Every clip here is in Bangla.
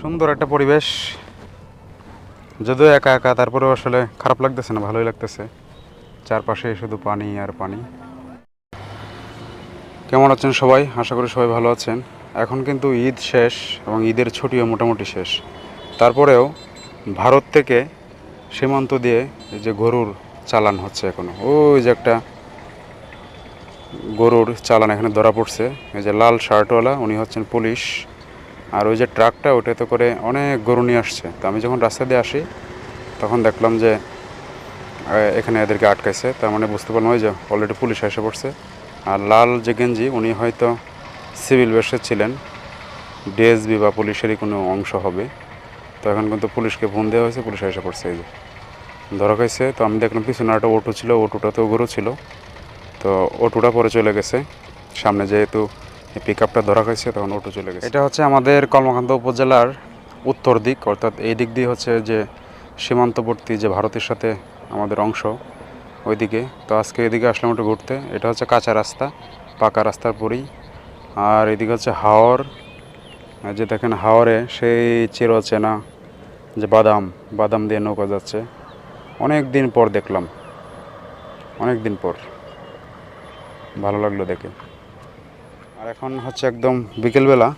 সুন্দর একটা পরিবেশ। যদিও একা একা, তারপরেও আসলে খারাপ লাগতেছে না, ভালোই লাগতেছে। চারপাশে শুধু পানি আর পানি। কেমন আছেন সবাই? আশা করি সবাই ভালো আছেন। এখন কিন্তু ঈদ শেষ এবং ঈদের ছুটিও মোটামুটি শেষ। তারপরেও ভারত থেকে সীমান্ত দিয়ে এই যে গরুর চালান হচ্ছে এখনও। ওই যে একটা গরুর চালান এখানে ধরা পড়ছে। এই যে লাল শার্টওয়ালা, উনি হচ্ছেন পুলিশ। আর ওই যে ট্রাকটা, ওটাতে করে অনেক গরু নিয়ে আসছে। তো আমি যখন রাস্তা দিয়ে আসি, তখন দেখলাম যে এখানে এদেরকে আটকাইছে। তার মানে বুঝতে পারলাম ওই যে অলরেডি পুলিশ এসে পড়ছে। আর লাল যে গেঞ্জি, উনি হয়তো সিভিল বেশে ছিলেন। ডিএসবি বা পুলিশেরই কোনো অংশ হবে। তো এখন কিন্তু পুলিশকে ফোন দেওয়া হয়েছে, পুলিশ এসে পড়ছে এই যে। ধরা খাইছে, তো আমি দেখলাম পিছনে একটা অটো ছিল, অটোটাতেও গরু ছিল। তো অটোটা পরে চলে গেছে। সামনে যেহেতু পিক আপটা ধরা হয়েছে, তখন অটো চলে গেছে। এটা হচ্ছে আমাদের কর্মকান্ত উপজেলার উত্তর দিক, অর্থাৎ এই দিক দিয়ে হচ্ছে যে সীমান্তবর্তী যে ভারতের সাথে আমাদের অংশ, ওইদিকে। তো আজকে এদিকে আসলাম একটু ঘুরতে। এটা হচ্ছে কাঁচা রাস্তা, পাকা রাস্তার পরেই। আর এদিকে হচ্ছে হাওর যে দেখেন হাওরে, সেই চির চেনা যে বাদাম বাদাম দিয়ে নৌকা যাচ্ছে। অনেক দিন পর দেখলাম। অনেক দিন পর। ভালো লাগল দেখে। আর এখন হচ্ছে একদম বিকেলবেলা।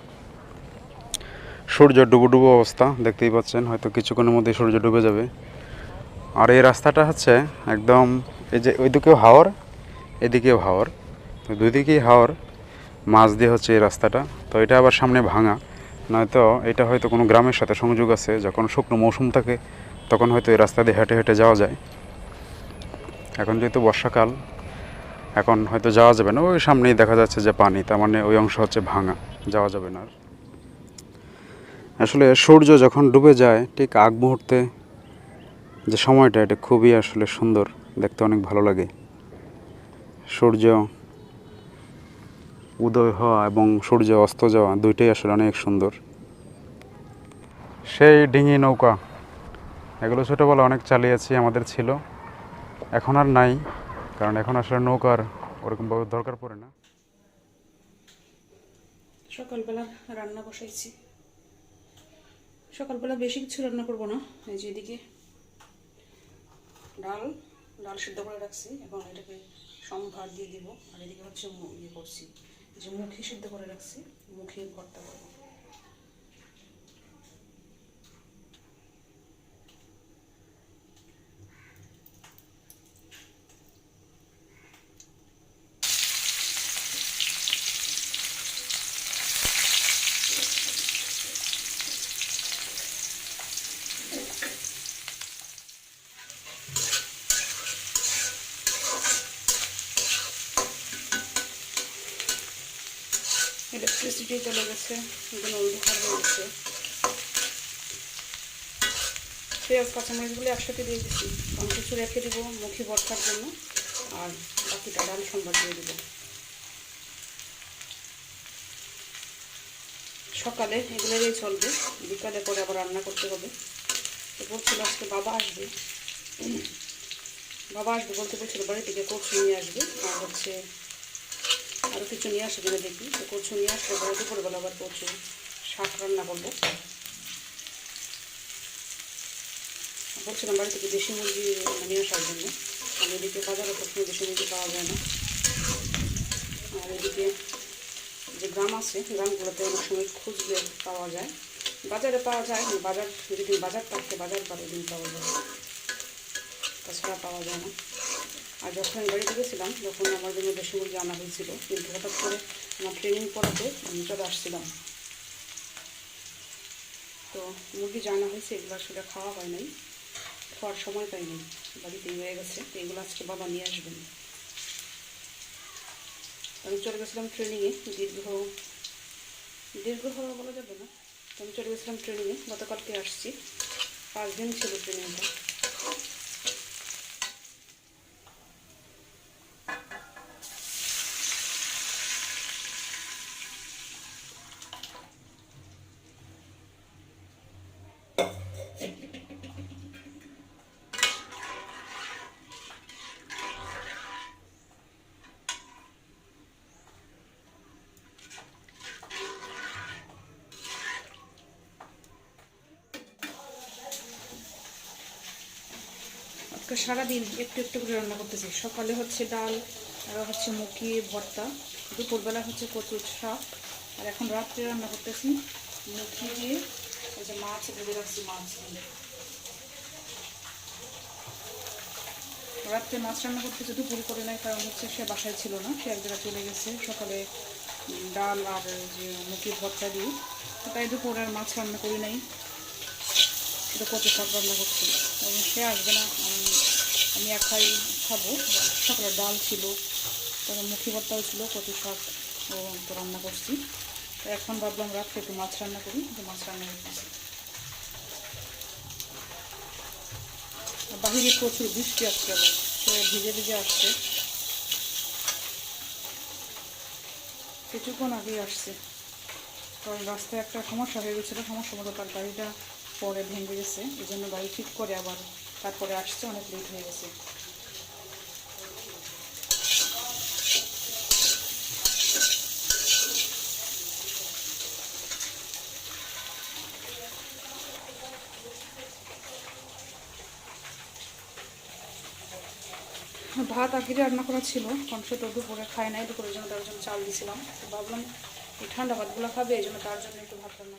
সূর্য ডুবো ডুবো অবস্থা, দেখতেই পাচ্ছেন, হয়তো কিছুক্ষণের মধ্যে সূর্য ডুবে যাবে। আর এই রাস্তাটা হচ্ছে একদম এই যে ওইদিকেও হাওর, এদিকেও হাওর। তো দুই দিকেই হাওর মাছ দিয়ে হচ্ছে এই রাস্তাটা। তো এটা আবার সামনে ভাঙা, নয়তো এটা হয়তো কোনো গ্রামের সাথে সংযোগ আছে, যখন শুকনো মৌসুম থাকে, তখন হয়তো এই রাস্তা দিয়ে হেঁটে হেঁটে যাওয়া যায়। এখন যেহেতু বর্ষাকাল এখন হয়তো যাওয়া যাবে না। ওই সামনেই দেখা যাচ্ছে যে পানি, তার মানে ওই অংশ হচ্ছে ভাঙা, যাওয়া যাবে না আর। আসলে সূর্য যখন ডুবে যায়, ঠিক আগ মুহূর্তে যে সময়টা, এটা খুবই আসলে সুন্দর, দেখতে অনেক ভালো লাগে। সূর্য উদয় হওয়া এবং সূর্য অস্ত যাওয়া দুইটাই আসলে অনেক সুন্দর। সেই ডিঙি নৌকা, এগুলো ছোটোবেলা অনেক চালিয়েছি, আমাদের ছিল। এখন আর নাই। কারণ এখন আসলে নৌকার ওরকমভাবে দরকার পড়ে না। সকালবেলা রান্না বসাইছি। সকালবেলা বেশি কিছু রান্না করব না। এই যে এদিকে ডাল ডাল সিদ্ধ করে রাখছি। এখন এটাকে সম্ভার দিয়ে দিব। আর এদিকে হচ্ছে ইয়ে করছি। যে মুখি সিদ্ধ করে রাখছি। মুখি ভর্তা করব। ইলেকট্রিসিটি চলে গেছে একদম অন্ধকার হয়ে গেছে। পেঁয়াজ কাঁচামরিচগুলো একসাথে দিয়ে দিচ্ছি কারণ কিছু রেখে দিব, মুখি ভর্তার জন্য, আর বাকিটা ডাল সম্বার দিয়ে দেবো। সকালে এগুলোরই চলবে, বিকালে পরে আবার রান্না করতে হবে। তো বলছিল আজকে বাবা আসবে। বাবা আসবে বলতে বলছিল বাড়ি থেকে কচু নিয়ে আসবে, আর হচ্ছে আরও কিছু নিয়ে আসবে কিনা দেখি। কচু নিয়ে আসলে পরে দুপুরবেলা আবার কচু শাক রান্না করব। বলছিলাম বাড়ি থেকে দেশি মুরগি নিয়ে আসার জন্য। আমি এদিকে বাজারে সবসময় দেশি মুরগি পাওয়া যায় না। আর এদিকে যে গ্রাম আছে, গ্রামগুলোতে অনেক সময় খুঁজলে পাওয়া যায়। বাজারে পাওয়া যায়, বাজার, যেদিন বাজার থাকে, বাজার পারে দিন পাওয়া যায়। তাছাড়া পাওয়া যায় না। আর যখন আমি বাড়িতে গেছিলাম যখন আমার জন্য দেশি মুরগি আনা হয়েছিল। কিন্তু হঠাৎ করে আমার ট্রেনিং পড়াতে আমি চলে আসছিলাম। তো মুরগি জানা হয়েছে, এগুলো আসলে খাওয়া হয় নাই। খাওয়ার সময় পাইনি বাড়িতেই হয়ে গেছে। তো এগুলো আজকে বাবা নিয়ে আসবেন। আমি চলে গেছিলাম ট্রেনিংয়ে দীর্ঘ দীর্ঘ হওয়া বলা যাবে না। আমি চলে গেছিলাম ট্রেনিংয়ে গতকালকে আসছি। পাঁচ দিন ছিল ট্রেনিংটা আজকে সারাদিন একটু একটু করে রান্না করতেছি। সকালে হচ্ছে ডাল, আর হচ্ছে মুখি ভর্তা, দুপুরবেলা হচ্ছে কচুর শাক, আর এখন রাত্রে রান্না করতেছি মুখি দিয়ে। ওই যে মাছ ভেজে রাখছি মাছ রাত্রে মাছ রান্না করতেছে, দুপুর করে নাই, কারণ হচ্ছে সে বাসায় ছিল না, সে এক জায়গায় চলে গেছে। সকালে ডাল আর যে মুখি ভর্তা দিয়ে। তাই দুপুর আর মাছ রান্না করি নাই। এটা কত শাক রান্না করছি। সে আসবে না আমি একাই খাব। সকালে ডাল ছিল, তারপর মুখি ভর্তাও ছিল কত শাক ও তো রান্না করছি। তো এখন ভাবলাম রাত্রে একটু মাছ রান্না করি, তো মাছ রান্না করতেছি বাহিরে প্রচুর বৃষ্টি আসছে আবার সে ভিজে ভিজে আসছে। কিছুক্ষণ আগেই আসছে। কারণ রাস্তায় একটা সমস্যা হয়ে গেছিল, সমস্যা মতো তার গাড়িটা পরে ভেঙে গেছে, এই জন্য গাড়ি ঠিক করে আবার তারপরে আসছে, অনেক লেট হয়ে গেছে। ভাত আগে রান্না করা ছিল সে তো দুপুরে খায় নাই, দুপুরের জন্য তার জন্য চাল দিয়েছিলাম তো ভাবলাম এই ঠান্ডা ভাতগুলো খাবে, এই জন্য তার জন্য একটু ভাত রান্না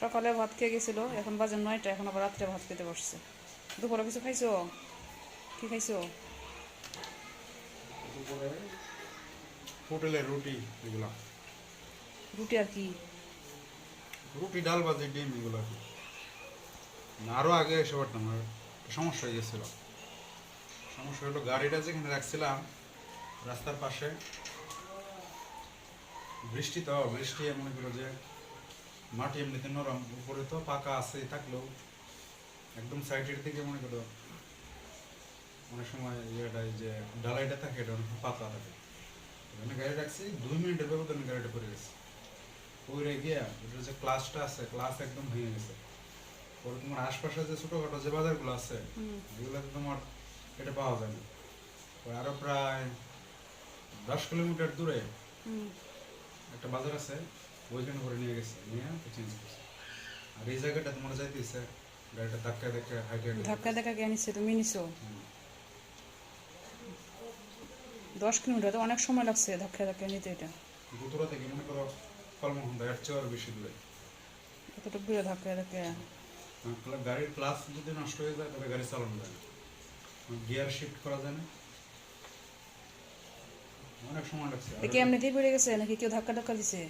সকালে ভাত খেয়ে গেছিল এখন বাজে নয়টা এখন আবার রাত্রে ভাত খেতে বসছে। দুপুরে কিছু খাইছো? কি খাইছো? হোটেলের রুটি এগুলা। রুটি আর কি? রুটি ডাল ভাজি ডিম এগুলো আর কি। না, আরও আগে এসে পারতাম সমস্যা হয়ে গেছিল। সমস্যা হলো গাড়িটা যেখানে রাখছিলাম রাস্তার পাশে বৃষ্টি তো বৃষ্টি মনে করো যে মাটি এমনিতে নরম উপরে তো পাকা আছে থাকলেও একদম সাইডের দিকে মনে করো অনেক সময় ইয়েটা যে ডালাইটা থাকে এটা অনেক পাতলা থাকে ওখানে গাড়ি রাখছি দুই মিনিটের ব্যবধানে গাড়িটা পড়ে গেছে পড়ে গিয়া ওটার যে ক্লাসটা আছে ক্লাস একদম ভেঙে গেছে পরে তোমার আশপাশে যে ছোটখাটো যে বাজারগুলো আছে। এগুলোতে তোমার এটা পাওয়া যায় না আরও প্রায় দশ কিলোমিটার দূরে হুম। একটা বাজার আছে ওইখানে করে নিয়ে গেছে নিয়ে চেঞ্জ করছে আর এই জায়গাটা তোমার যাইতেছে গাড়িটা ধাক্কা ধাক্কা হাইটে ধাক্কা ধাক্কা কে নিচ্ছে তুমি নিছো দশ কিলোমিটার তো অনেক সময় লাগছে ধাক্কা ধাক্কা নিতে এটা গুতুরা থেকে মনে করো কলমখন্দা এর চেয়ে আরও বেশি দূরে কতটুকু দূরে ধাক্কা ধাক্কা গাড়ির ক্লাস যদি নষ্ট হয়ে যায় তাহলে গাড়ি চালানো যায় না গিয়ার শিফট করা যায় না অনেক সময় লাগছে এমনিতেই পড়ে গেছে নাকি কেউ ধাক্কা ধাক্কা দিছে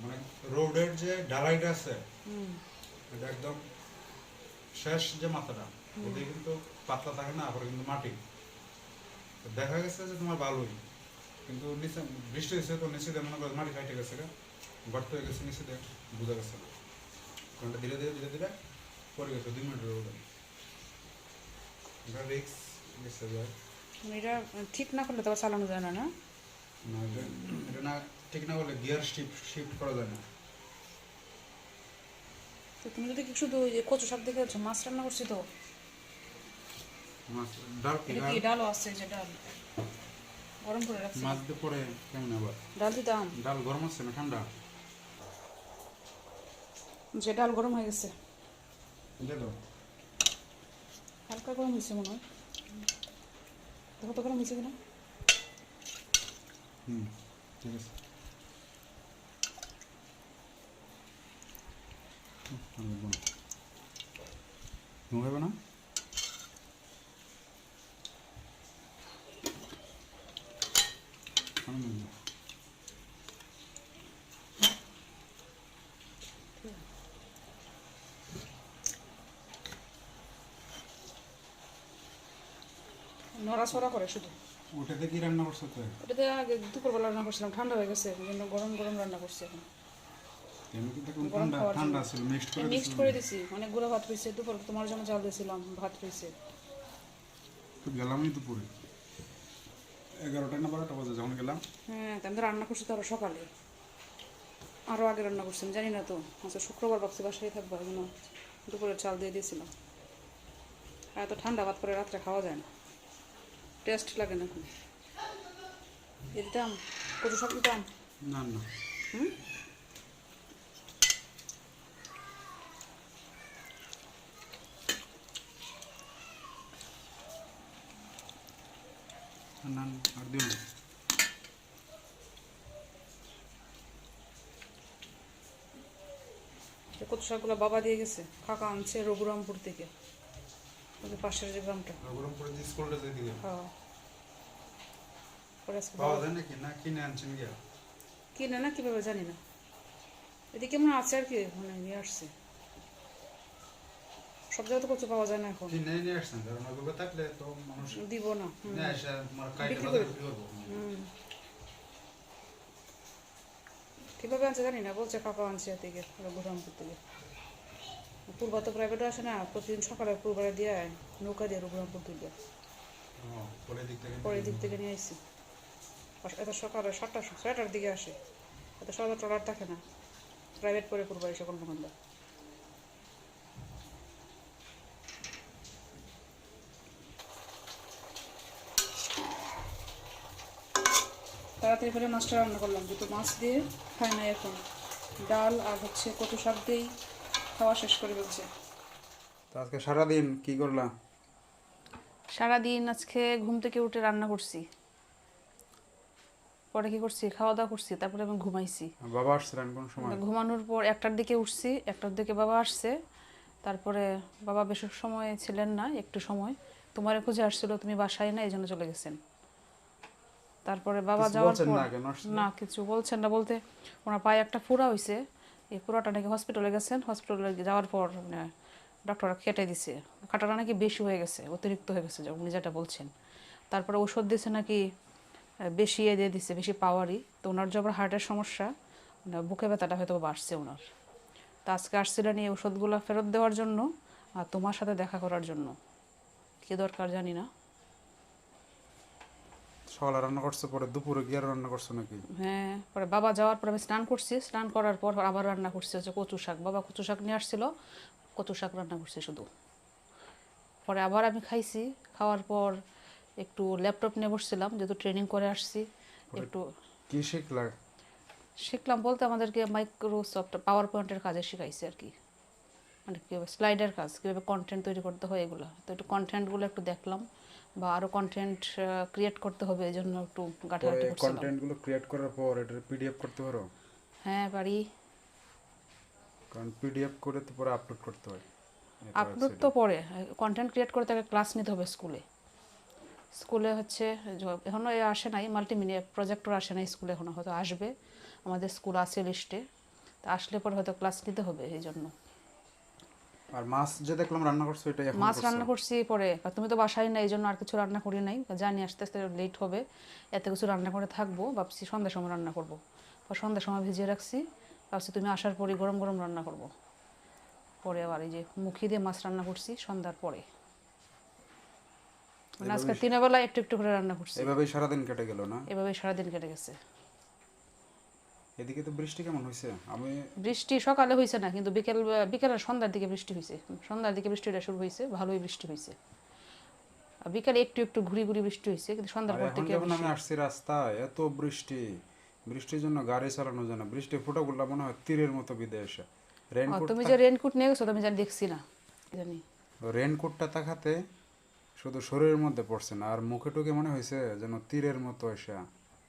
মানে রোডের যে ঢালাইটা আছে এটা একদম শেষ যে মাথাটা ওদিকে কিন্তু পাতলা থাকে না আবার কিন্তু মাটি। দেখা গেছে যে তোমার ভালোই কিন্তু নিচে বৃষ্টি হয়েছে তো নিচে মনে করো মাটি খাইটে গেছে। গর্ত হয়ে গেছে নিচে বোঝা গেছে না। কারণটা ধীরে ধীরে ধীরে ধীরে পড়ে গেছে দুই মিনিটের রোডে এটা রিক্স গেছে এটা ঠিক না করলে তো চালানো যায় না না? না এটা- এটা না ঠিক না করলে গিয়ার শিফট শিফট করা যায় না। তো তুমি যদি কি শুধু ওই যে কচু শাক দেখে যাচ্ছ মাছ রান্না করছি তো? মাছ ডাল কি? এটা ডাল কি ডালও আছে যে ডাল? গরম করে রাখছি। মাছ দিয়ে পরে কেমন আবার? ডাল দিতাম ডাল গরম আছে না ঠান্ডা? যে ডাল গরম হয়ে গেছে। হালকা গরম হয়েছে মনে হয়। দেখো তো গরম হয়েছে কিনা। ঠিক আছে হবে না আমি নড়াচড়া করে শুধু। ওটাতে কি রান্না করছ তো? এটাতে আগে দুপুরবেলা রান্না করছিলাম ঠান্ডা হয়ে গেছে জন্য গরম গরম রান্না করছি এখন। মিক্সড করে দিছি অনেক গুঁড়ো ভাত হয়েছে দুপুর তোমার জন্য চাল দিয়েছিলাম ভাত হয়েছে। তো গেলামই দুপুরে। এগারোটা না বারোটা বাজে যখন গেলাম। হ্যাঁ আমি তো রান্না করছি তো আরও সকালে। আরও আগে রান্না করছি আমি জানি না তো। আচ্ছা শুক্রবার ভাবছি বাসায় থাকব জন্য দুপুরে চাল দিয়ে দিয়েছিলাম। এত ঠান্ডা ভাত করে রাত্রে খাওয়া যায় না। টেস্ট লাগে না এখন এর দাম কচু শাক দিতাম না না। হুম? কচু শাকগুলো বাবা দিয়ে গেছে? কাকা আনছে রঘুরামপুর থেকে। ওই পাশের যে গ্রামটা। গরম করে দিয়ে স্কুলটা দিয়ে দিলাম। হ্যাঁ। পরে পাওয়া যায় নাকি? না কিনে আনছেন গিয়া? কিনে না কীভাবে জানি না। এদিকে মনে আছে আর কি মানে নিয়ে আসছে। সব জায়গায় তো কচু পাওয়া যায় না এখন। কিনে নিয়ে আসছেন? কারণ ওইভাবে থাকলে তো মানুষ দিব না। নিয়ে আসে তোমার কাইটে বিক্রি করে। বিক্রি করব। কীভাবে আনছে জানি না বলছে কাকা আনছে এ থেকে রঘুরামপুর থেকে। পূর্বা তো প্রাইভেটে আসে না প্রতিদিন সকালে পূর্বারে দিয়ে নৌকা দিয়ে রঘুরামপুর পরের দিক থেকে নিয়ে আসছি। এত সকালে সাতটা ছয়টার দিকে আসে। এত সকালে ট্রলার থাকে না। প্রাইভেট পূর্বারে সকল মহন্দা তাড়াতাড়ি করে মাছটা রান্না করলাম দুটো মাছ দিয়ে খাই না এখন। ডাল আর হচ্ছে কচু শাক দিয়েই খাওয়া শেষ করে ফেলছে। তো আজকে সারাদিন কি করলা? সারাদিন আজকে ঘুম থেকে উঠে রান্না করছি। পরে কি করছি? খাওয়া দাওয়া করছি তারপরে আমি ঘুমাইছি। বাবা আসছিলেন কোন সময়? ঘুমানোর পর একটার দিকে উঠছি একটার দিকে বাবা আসছে। তারপরে বাবা বেশি সময় ছিলেন না একটু সময়। তোমার খুঁজে আসছিল তুমি বাসায় না এই জন্য চলে গেছেন। তারপরে বাবা যাওয়ার পর না না কিছু বলছেন না বলতে। ওনার পায়ে একটা ফোড়া হয়েছে এই পুরোটা নাকি হসপিটালে গেছেন হসপিটালে যাওয়ার পর মানে ডক্টররা কেটে দিছে। কাটাটা নাকি বেশি হয়ে গেছে, অতিরিক্ত হয়ে গেছে উনি যেটা বলছেন। তারপরে ওষুধ দিছে নাকি বেশি এ দিয়ে দিছে, বেশি পাওয়ারই। তো ওনার যে হার্টের সমস্যা মানে বুকে ব্যথাটা হয়তো বাড়ছে ওনার। তা আজকে আসছিলেন এই ওষুধগুলো ফেরত দেওয়ার জন্য, আর তোমার সাথে দেখা করার জন্য। কী দরকার জানি না। সকালে রান্না করছ পরে দুপুরে গিয়ে রান্না করছ নাকি? হ্যাঁ পরে বাবা যাওয়ার পর আমি স্নান করছি। স্নান করার পর আবার রান্না করছি হচ্ছে কচু শাক। বাবা কচু শাক নিয়ে আসছিল কচু শাক রান্না করছি শুধু। পরে আবার আমি খাইছি খাওয়ার পর একটু ল্যাপটপ নিয়ে বসছিলাম যেহেতু ট্রেনিং করে আসছি একটু কি শিখলা? শিখলাম বলতে আমাদেরকে মাইক্রোসফট পাওয়ার পয়েন্টের কাজে শিখাইছে আর কি। মানে কীভাবে স্লাইডের কাজ কীভাবে কন্টেন্ট তৈরি করতে হয় এগুলো। তো একটু কন্টেন্টগুলো একটু দেখলাম। বা আরও কন্টেন্ট ক্রিয়েট করতে হবে এই জন্য একটু ঘাটাঘাটি করছিলাম। কন্টেন্টগুলো ক্রিয়েট করার পর এটা পিডিএফ করতে পারো? হ্যাঁ পারি। কারণ পিডিএফ করে তো পরে আপলোড করতে হয়। আপলোড তো পরে। কন্টেন্ট ক্রিয়েট করে তাকে ক্লাস নিতে হবে স্কুলে স্কুলে হচ্ছে এখনও এ আসে নাই মাল্টিমিডিয়া প্রজেক্টর আসে নাই স্কুলে এখনও হয়তো আসবে। আমাদের স্কুল আছে লিস্টে তা আসলে পরে হয়তো ক্লাস নিতে হবে এই জন্য। আর মাছ যে দেখলাম রান্না করছ এটা এখন মাছ রান্না করছি পরে। বা তুমি তো বাসায় না এই জন্য আর কিছু রান্না করি নাই। জানি আস্তে আস্তে লেট হবে। এত কিছু রান্না করে থাকব ভাবছি সন্ধ্যার সময় রান্না করব। বা সন্ধ্যার সময় ভিজিয়ে রাখছি। ভাবছি তুমি আসার পরে গরম গরম রান্না করব। পরে আবার এই যে মুখি দিয়ে মাছ রান্না করছি সন্ধ্যার পরে। মানে আজকে তিনের বেলা একটু একটু করে রান্না করছি। এভাবেই সারাদিন কেটে গেল না? এভাবে সারাদিন কেটে গেছে। এদিকে তো বৃষ্টি কেমন হয়েছে আমি বৃষ্টি সকালে হয়েছে না কিন্তু বিকেল বিকেল আর সন্ধ্যার দিকে বৃষ্টি হয়েছে সন্ধ্যার দিকে বৃষ্টিটা শুরু হয়েছে ভালোই বৃষ্টি হয়েছে বিকেলে একটু একটু ঘুরি ঘুরি বৃষ্টি হয়েছে কিন্তু সন্ধ্যার পর থেকে যখন আমি আসছি রাস্তায় এত বৃষ্টি। বৃষ্টির জন্য গাড়ি চালানো যায় না বৃষ্টি ফুটাগুলো মনে হয় তীরের মতো বিদে এসে রেনকোট তুমি যে রেনকোট নিয়ে গেছো তো আমি জানি দেখছি না জানি। রেনকোটটা তাকাতে শুধু শরীরের মধ্যে পড়ছে না আর মুখে টুকে মনে হয়েছে যেন তীরের মতো এসে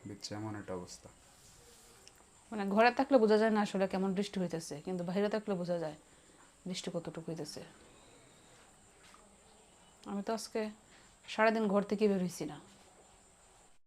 দিচ্ছে এমন একটা অবস্থা। মানে ঘরে থাকলে বোঝা যায় না আসলে কেমন বৃষ্টি হইতেছে, কিন্তু বাইরে থাকলে বোঝা যায় বৃষ্টি কতটুকু হইতেছে। আমি তো আজকে সারাদিন ঘর থেকে বের না।